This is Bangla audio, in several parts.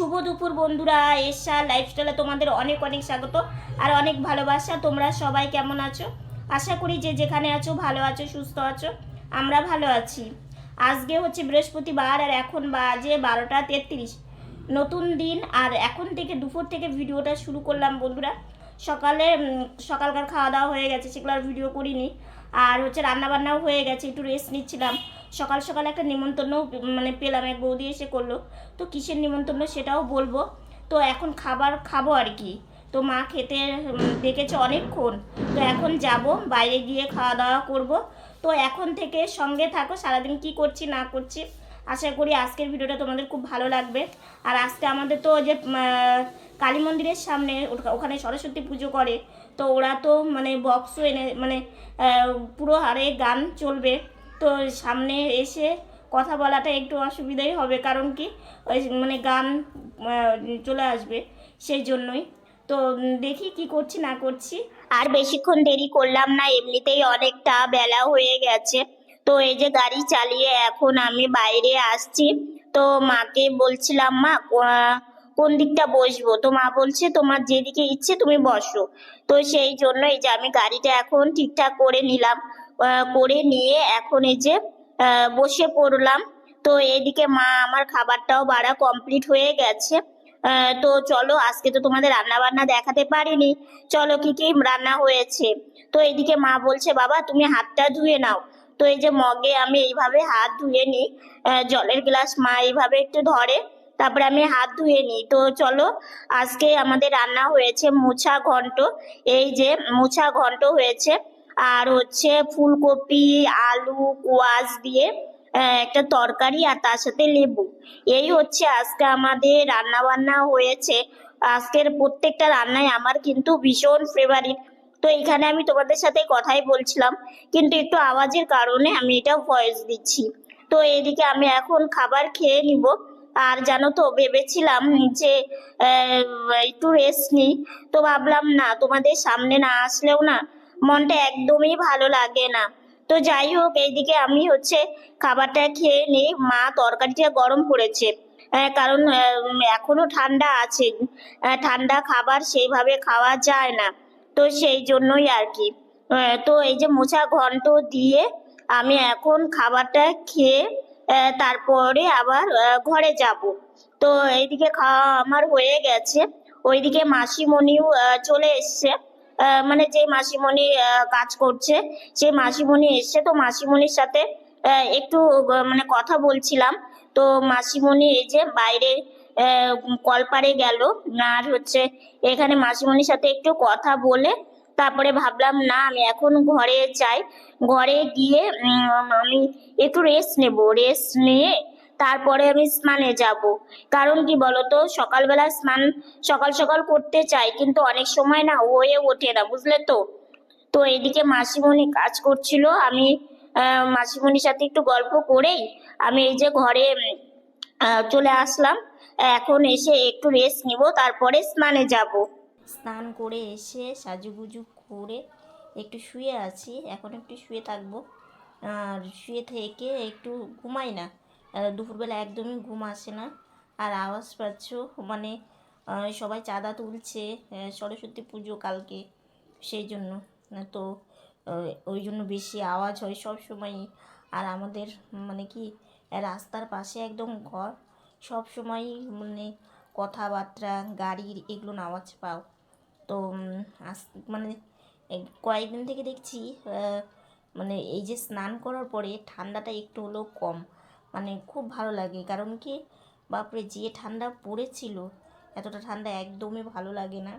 শুভ দুপুর বন্ধুরা এসা লাইফস্টাইলে তোমাদের অনেক অনেক স্বাগত আর অনেক ভালোবাসা। তোমরা সবাই কেমন আছো? আশা করি যে যেখানে আছো ভালো আছো, সুস্থ আছো, আমরা ভালো আছি। আজকে হচ্ছে বৃহস্পতিবার আর এখন বাজে বারোটা তেত্রিশ। নতুন দিন আর এখন থেকে দুপুর থেকে ভিডিওটা শুরু করলাম বন্ধুরা। সকালে সকালকার খাওয়া দাওয়া হয়ে গেছে, সেগুলো আর ভিডিও করিনি। আর হচ্ছে রান্নাবান্নাও হয়ে গেছে, একটু রেস্ট নিচ্ছিলাম। সকাল সকাল একটা নিমন্ত্রণ মানে পেলাম এক বৌদি এসে করল। তো কিসের নিমন্ত্রণ সেটাও বলব। তো এখন খাবার খাব আর কি। তো মা খেতে ডেকেছে অনেকক্ষণ। তো এখন যাব, বাইরে গিয়ে খাওয়া দাওয়া করব। তো এখন থেকে সঙ্গে থাকো, সারাদিন কি করছি না করছি। আশা করি আজকের ভিডিওটা তোমাদের খুব ভালো লাগবে। আর আজকে আমাদের তো যে কালী মন্দিরের সামনে ওখানে সরস্বতী পুজো করে। তো ওরা তো মানে বক্সও এনে মানে পুরো হারে গান চলবে। তো সামনে এসে কথা বলাটা একটু অসুবিধাই হবে, কারণ কি ওই মানে গান চলে আসবে সেই জন্যই। তো দেখি কি করছি, না করছি। আর বেশিক্ষণ দেরি করলাম না, এমনিতেই অনেকটা বেলা হয়ে গেছে। তো এই যে গাড়ি চালিয়ে এখন আমি বাইরে আসছি। তো মাকে বলছিলাম, মা কোন দিকটা বসবো? তো মা বলছে, তোমার যেদিকে ইচ্ছে তুমি বসো। তো সেই জন্য এই যে আমি গাড়িটা এখন ঠিকঠাক করে নিলাম। করে নিয়ে এখন এই যে বসে পড়লাম। তো এদিকে মা আমার খাবারটাও বাড়া কমপ্লিট হয়ে গেছে। তো চলো, আজকে তো তোমাদের রান্না বান্না দেখাতে পারিনি। চলো, কি কি রান্না হয়েছে? তো এদিকে মা বলছে, বাবা, তুমি হাতটা ধুয়ে নাও। তো এই যে মগে আমি এইভাবে হাত ধুয়ে নিই। জলের গ্লাস মা এইভাবে একটু ধরে, তারপরে আমি হাত ধুয়ে নিই। তো চলো, আজকে আমাদের রান্না হয়েছে মোছা ঘন্ট। এই যে মোছা ঘন্ট হয়েছে আর হচ্ছে ফুলকপি, আলু, কোয়াশ দিয়ে একটা তরকারি আর তার সাথে লেবু। এই হচ্ছে আজকে আমাদের রান্না বান্না হয়েছে। আজকের প্রত্যেকটা রান্নাই আমার কিন্তু ভীষণ ফেভারিট তো এখানে আমি তোমাদের সাথে কথাই বলছিলাম, কিন্তু একটু আওয়াজের কারণে আমি এটা ভয়েস দিচ্ছি। তো এদিকে আমি এখন খাবার খেয়ে নিব। আর জানো তো, ভেবেছিলাম যে একটু রেস্ট নিই। তো ভাবলাম না, তোমাদের সামনে না আসলেও না মনটা একদমই ভালো লাগে না। তো যাই হোক, এইদিকে আমি হচ্ছে খাবারটা খেয়ে নিই মা তরকারিটা গরম করেছে। কারণ এখনও ঠান্ডা আছে। ঠান্ডা খাবার সেইভাবে খাওয়া যায় না। তো সেই জন্যই আর কি। তো এই যে মোছা ঘন্ট দিয়ে আমি এখন খাবারটা খেয়ে তারপরে আবার ঘরে যাব। তো এইদিকে খাওয়া আমার হয়ে গেছে। ওইদিকে মাসিমণিও চলে এসছে। মানে যে মাসিমণি কাজ করছে সেই মাসিমণি এসছে তো মাসিমণির সাথে একটু মানে কথা বলছিলাম। তো মাসিমণি এই যে বাইরে কলপারে গেল আর হচ্ছে এখানে মাসিমণির সাথে একটু কথা বলে, তারপরে ভাবলাম, না, আমি এখন ঘরে যাই। ঘরে গিয়ে আমি একটু রেস্ট নেব। রেস্ট নিয়ে তারপরে আমি স্নানে যাব। কারণ কি বলতো, সকালবেলা স্নান সকাল সকাল করতে চাই, কিন্তু অনেক সময় না হয়ে ওঠে না, বুঝলে তো? তো এদিকে মাসিমণি কাজ করছিল, আমি মাসিমণির সাথে একটু গল্প করেই আমি এই যে ঘরে চলে আসলাম। এখন এসে একটু রেস্ট নিব, তারপরে স্নানে যাব। স্নান করে এসে সাজুগুজু করে একটু শুয়ে আছি, এখন একটু শুয়ে থাকব। আর শুয়ে থেকে একটু ঘুমাই না। দুপুরবেলা একদমই ঘুম আসে না। আর আওয়াজ পাচ্ছ? মানে সবাই চাঁদা তুলছে সরস্বতী পুজো কালকে, সেই জন্য। তো ওই জন্য বেশি আওয়াজ হয় সব সময়ই আর আমাদের মানে কি, রাস্তার পাশে একদম ঘর, সব সময় মানে কথাবার্তা গাড়ির এগুলো আওয়াজ পাও। তো আজ মানে কয়েকদিন থেকে দেখছি মানে এই যে স্নান করার পরে ঠান্ডাটা একটু হলেও কম। মানে খুব ভালো লাগে। কারণ কি? বাপরে, যে ঠান্ডা পড়েছিল, এতটা ঠান্ডা একদমই ভালো লাগে না।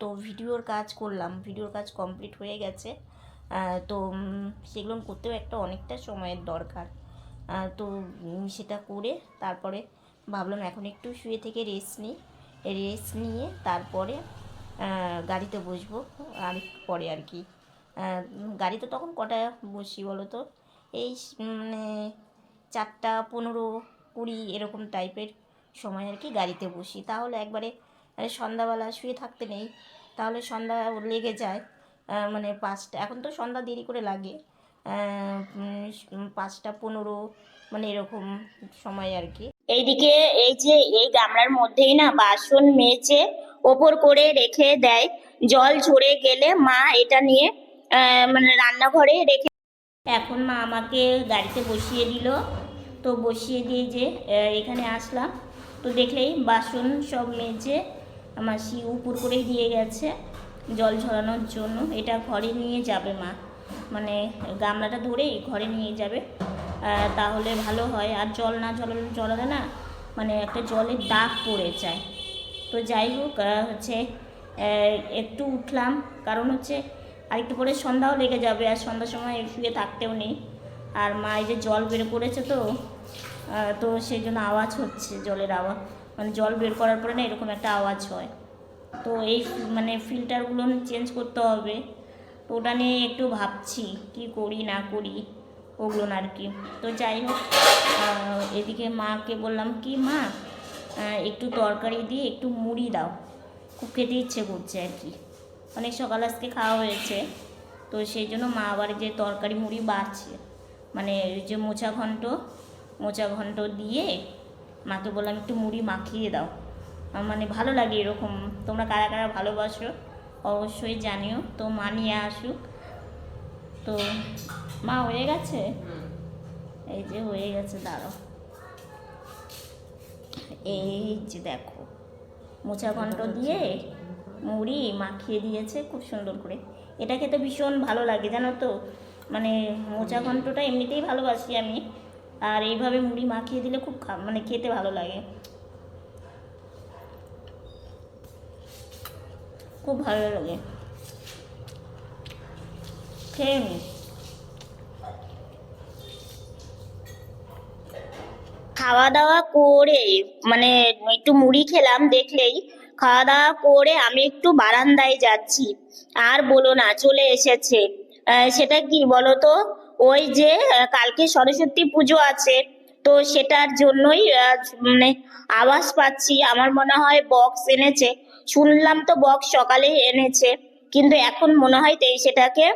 তো ভিডিওর কাজ করলাম, ভিডিওর কাজ কমপ্লিট হয়ে গেছে। তো সেগুলো করতেও একটা অনেকটা সময়ের দরকার। তো সেটা করে তারপরে ভাবলাম এখন একটু শুয়ে থেকে রেস্ট নিই। রেস্ট নিয়ে তারপরে গাড়িতে বসবো আর পরে আর কি। গাড়িতে তখন কটায় বসি বলো তো এই মানে চারটা পনেরো কুড়ি এরকম টাইপের সময় আর কি গাড়িতে বসি। তাহলে একবারে সন্ধ্যাবেলা শুয়ে থাকতে নেই তাহলে সন্ধ্যা লেগে যায় মানে পাঁচটা এখন তো সন্ধ্যা দেরি করে লাগে পাঁচটা পনেরো মানে এরকম সময় আর কি। এইদিকে এই যে এই গামলার মধ্যেই না বাসন মেজে ওপর করে রেখে দেয় জল ঝরে গেলে মা এটা নিয়ে মানে রান্নাঘরে রেখে এখন মা আমাকে গাড়িতে বসিয়ে দিল তো বসিয়ে দিয়ে যে এখানে আসলাম। তো দেখলেই বাসন সব মেজে আমার সি উপর করেই দিয়ে গেছে জল ঝরানোর জন্য। এটা ঘরে নিয়ে যাবে মা। মানে গামলাটা ধরেই ঘরে নিয়ে যাবে। তাহলে ভালো হয়। আর জল না জল জলালে না মানে একটা জলের দাগ পড়ে যায়। তো যাই হোক হচ্ছে একটু উঠলাম। কারণ হচ্ছে আর একটু পরে সন্ধ্যাও লেগে যাবে। আর সন্ধ্যার সময় শুয়ে থাকতেও নেই। আর মা এই যে জল বের করেছে তো তো সেই জন্য আওয়াজ হচ্ছে জলের আওয়াজ। মানে জল বের করার পরে না এরকম একটা আওয়াজ হয়। তো এই মানে ফিল্টারগুলো চেঞ্জ করতে হবে। তো ওটা নিয়ে একটু ভাবছি কি করি, না করি, ওগুলো আর কি। তো যাই হোক এদিকে মাকে বললাম, কি মা একটু তরকারি দিয়ে একটু মুড়ি দাও। খুব খেতে ইচ্ছে করছে আর কি। অনেক সকাল আজকে খাওয়া হয়েছে। তো সেই জন্য মা আবার যে তরকারি মুড়ি বাড়ছে। মানে যে মোচা ঘন্ট মোচা ঘন্ট দিয়ে মাকে বললাম একটু মুড়ি মাখিয়ে দাও। মানে ভালো লাগে এরকম। তোমরা কারা কারা ভালোবাসো অবশ্যই জানিও। তো মা নিয়ে আসুক। তো মা হয়ে গেছে? এই যে হয়ে গেছে দাঁড়ো এই যে দেখো মোচা ঘন্ট দিয়ে মুড়ি মাখিয়ে দিয়েছে খুব সুন্দর করে। এটা খেতে ভীষণ ভালো লাগে জানো তো? মানে মোচা ঘন্টটা এমনিতেই ভালোবাসি আমি। আর এইভাবে মুড়ি মাখিয়ে দিলে খুব মানে খেতে ভালো লাগে। খুব ভালো লাগে। খেয়ে নি। খাওয়া দাওয়া করে মানে একটু মুড়ি খেলাম দেখলেই। খাওয়া দাওয়া করে আমি একটু বারান্দায় যাচ্ছি। আর বলো না, চলে এসেছে। সেটা কি বলো তো? ওই যে কালকে সরস্বতী পুজো আছে, তো সেটার জন্যই মানে আওয়াজ পাচ্ছি। আমার মনে হয় বক্স এনেছে। শুনলাম তো বক্স সকালেই এনেছে, কিন্তু এখন মনে হয় তেই সেটাকে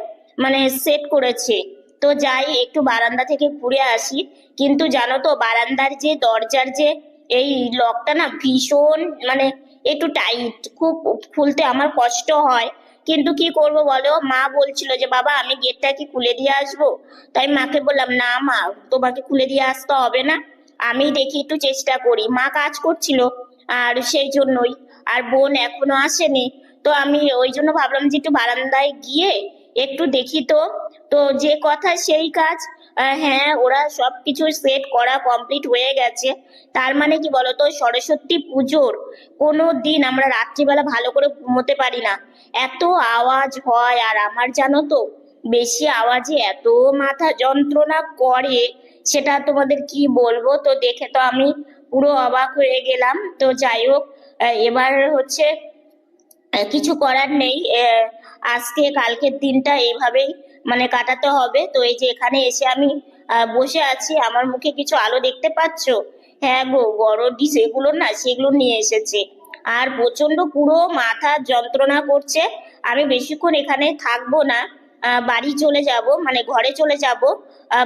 মানে সেট করেছে। তো যাই, একটু বারান্দা থেকে ঘুরে আসি। কিন্তু জানো তো, বারান্দার যে দরজার যে এই লকটা না ভীষণ মানে একটু টাইট খুব খুলতে আমার কষ্ট হয়। কিন্তু কি করব বলো? মা বলছিল যে, বাবা, আমি গেটটা কি খুলে দিয়ে আসব। তাই মাকে বললাম, না মা, তোমাকে খুলে দিয়ে আসতে হবে না। আমি দেখি একটু চেষ্টা করি। মা কাজ করছিল আর সেই জন্যই। আর বোন এখনও আসেনি। তো আমি ওই জন্য ভাবলাম যে, একটু বারান্দায় গিয়ে একটু দেখি তো। তো যে কথা সেই কাজ হ্যাঁ ওরা সব কিছু সেট করা কমপ্লিট হয়ে গেছে। তার মানে কি বলতো? সরস্বতী পুজোর কোনো দিন আমরা রাত্রিবেলা ভালো করে ঘুমোতে পারি না। এত আওয়াজ হয়, আর আমার জানো তো, বেশি আওয়াজে এত মাথা যন্ত্রণা করে, সেটা তোমাদের কি বলব? তো দেখে তো আমি পুরো অবাক হয়ে গেলাম। তো যাই হোক এবার হচ্ছে কিছু করার নেই। আজকে কালকের দিনটা এইভাবেই মানে কাটাতে হবে। তো এই যে এখানে এসে আমি বসে আছি। আমার মুখে কিছু আলো দেখতে পাচ্ছো? হ্যাঁ গো, বড় ডিশ। এগুলো না, সেগুলো নিয়ে এসেছে। আর প্রচণ্ড পুরো মাথা যন্ত্রণা করছে। আমি বেশিক্ষণ এখানে থাকব না। বাড়ি চলে যাব মানে ঘরে চলে যাব।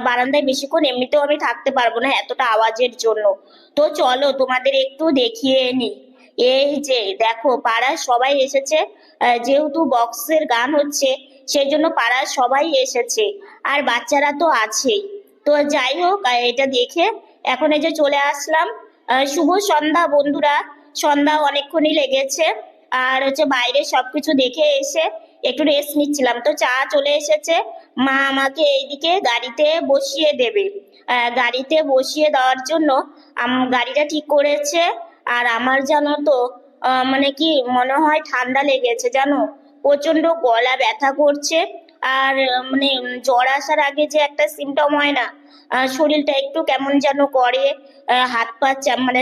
বারান্দায় বেশিক্ষণ এমনিতেও আমি থাকতে পারব না এতটা আওয়াজের জন্য। তো চলো, তোমাদের একটু দেখিয়ে নিই এই যে, দেখো পাড়ার সবাই এসেছে। যেহেতু বক্সের গান হচ্ছে সেই জন্য পাড়ার সবাই এসেছে। আর বাচ্চারা তো আছেই। তো যাই হোক এটা দেখে এখন এই যে চলে আসলাম। শুভ সন্ধ্যা বন্ধুরা। সন্ধ্যা অনেকক্ষণই লেগেছে। আর হচ্ছে বাইরে সবকিছু দেখে এসে একটু রেস্ট নিচ্ছিলাম। তো চা চলে এসেছে। মা আমাকে এইদিকে গাড়িতে বসিয়ে দেবে। গাড়িতে বসিয়ে দেওয়ার জন্য গাড়িটা ঠিক করেছে। আর আমার জানো তো মানে কি মনে হয় ঠান্ডা লেগেছে, জানো? প্রচণ্ড গলা ব্যথা করছে। আর মানে জ্বর আসার আগে যে একটা সিমটম হয় না শরীরটা একটু কেমন যেন করে হাত পা মানে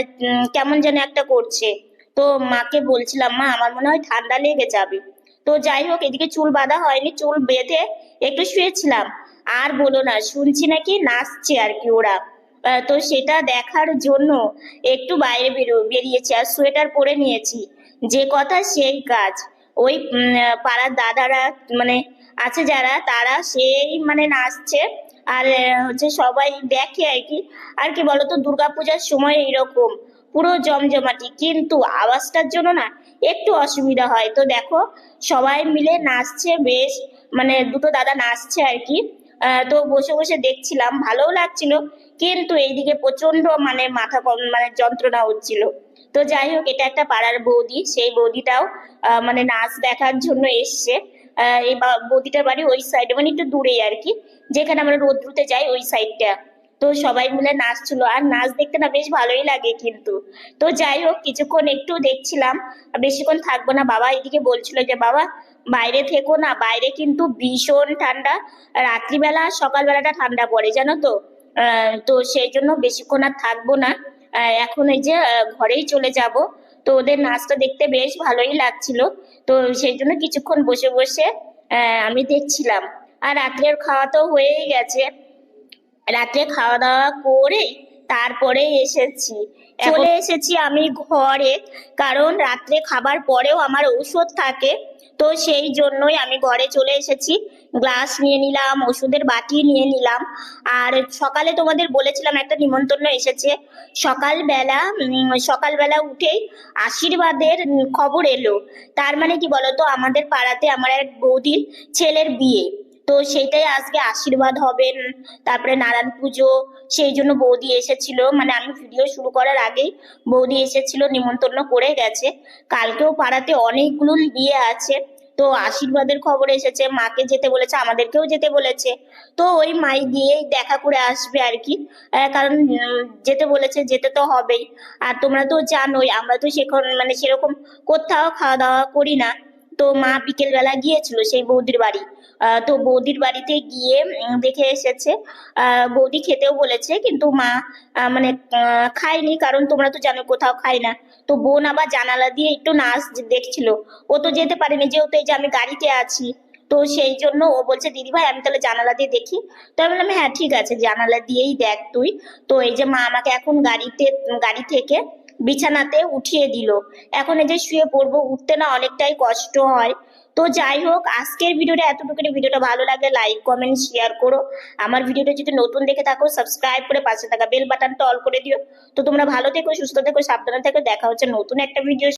কেমন যেন একটা করছে। তো মাকে বলছিলাম, মা, আমার মনে হয় ঠান্ডা লেগে যাবে। তো যাই হোক, এদিকে চুল বাঁধা হয়নি, চুল বেঁধে একটু শুয়েছিলাম। আর বলো না, শুনছি নাকি নাচছে আর কি ওরা। তো সেটা দেখার জন্য একটু বাইরে বেরো, বেরিয়েছি, আর সোয়েটার পরে নিয়েছি। যে কথা সেই কাজ। ওই পাড়ার দাদারা মানে আছে যারা, তারা সেই মানে নাচছে। আর হচ্ছে সবাই দেখে আর কি। আর কি বলতো, দুর্গাপূজার সময় এরকম পুরো জমজমাটি। কিন্তু আওয়াজটার জন্য না, একটু অসুবিধা হয়। তো দেখো, সবাই মিলে নাচছে বেশ মানে দুটো দাদা নাচছে আর কি। তো বসে বসে দেখছিলাম, ভালোও লাগছিল। কিন্তু এইদিকে প্রচণ্ড মানে মাথা মানে যন্ত্রণা হচ্ছিল। তো যাই হোক, এটা একটা পাড়ার বৌদি। সেই বৌদিটাও মানে নাচ দেখার জন্য এসছে। এই বৌদিটার বাড়ি ওই সাইডে মানে একটু দূরেই আর কি। যেখানে আমরা রোদ্রুতে যাই, ওই সাইডটা তো সবাই মিলে নাচছিল। আর নাচ দেখতে না বেশ ভালোই লাগে কিন্তু। তো যাই হোক, কিছুক্ষণ একটু দেখছিলাম। বেশিক্ষণ থাকব না। বাবা এদিকে বলছিল যে, বাবা, বাইরে থেকো না। বাইরে কিন্তু ভীষণ ঠান্ডা। রাত্রিবেলা সকালবেলাটা ঠান্ডা পড়ে, জানো তো? তো সেই জন্য বেশিক্ষণ আর থাকব না। এখন এই যে ঘরেই চলে যাব। তো ওদের নাচটা দেখতে বেশ ভালোই লাগছিল। তো সেই জন্য কিছুক্ষণ বসে বসে আমি দেখছিলাম। আর রাত্রের খাওয়া তো হয়েই গেছে। রাত্রে খাওয়া দাওয়া করে তারপরে এসেছি। চলে এসেছি আমি ঘরে, কারণ রাত্রে খাবার পরেও আমার ঔষধ থাকে। তো সেই জন্যই আমি ঘরে চলে এসেছি। গ্লাস নিয়ে নিলাম, ওষুধের বাটি নিয়ে নিলাম। আর সকালে তোমাদের বলেছিলাম একটা নিমন্ত্রণ এসেছে। সকালবেলা সকালবেলা উঠেই আশীর্বাদের খবর এলো। তার মানে কি বলতো? আমাদের পাড়াতে আমার এক বৌদির ছেলের বিয়ে। তো সেটাই আজকে আশীর্বাদ হবেন তারপরে নারায়ণ পুজো, সেই জন্য বৌদি এসেছিল। মানে আমি ভিডিও শুরু করার আগেই বৌদি এসেছিল, নিমন্ত্রণ করে গেছে। কালকেও পাড়াতে অনেকগুলো বিয়ে আছে। তো আশীর্বাদের খবর এসেছে, মাকে যেতে বলেছে, আমাদেরকেও যেতে বলেছে। তো ওই মাই গিয়েই দেখা করে আসবে আর কি। কারণ যেতে বলেছে, যেতে তো হবেই। আর তোমরা তো জানোই, আমরা তো সেখন মানে সেরকম কোথাও খাওয়া দাওয়া করি না। তো মা বিকেল বেলা গিয়েছিল সেই বৌদির বাড়ি। তো বৌদির বাড়িতে গিয়ে দেখে এসেছে। বৌদি খেতেও বলেছে, কিন্তু মা মানে খায়নি, কারণ তোমরা তো জানো কোথাও খাই না। তো বোন আবার জানালা দিয়ে একটু নাচ দেখছিল। ও তো যেতে পারেনি, যেহেতু এই যে আমি গাড়িতে আছি, তো সেই জন্য ও বলছে, দিদি ভাই, আমি তাহলে জানালা দিয়ে দেখি। তো আমি বললাম হ্যাঁ ঠিক আছে, জানালা দিয়েই দেখ তুই। তো এই যে মা আমাকে এখন গাড়িতে, গাড়ি থেকে বিছানাতে উঠিয়ে দিল। এখন এই যে শুয়ে পড়ব, উঠতে না অনেকটাই কষ্ট হয়। তো যাই হোক, আজকের ভিডিওটা এতটুকুনি। ভিডিওটা ভালো লাগে লাইক কমেন্ট শেয়ার করো। আমার ভিডিওটা যদি নতুন দেখে থাকো সাবস্ক্রাইব করে পাশে থাকা বেল বাটনটা অল করে দিও। তো তোমরা ভালো থেকো, সুস্থ থেকো, সাবধানে থেকো। দেখা হচ্ছে নতুন একটা ভিডিও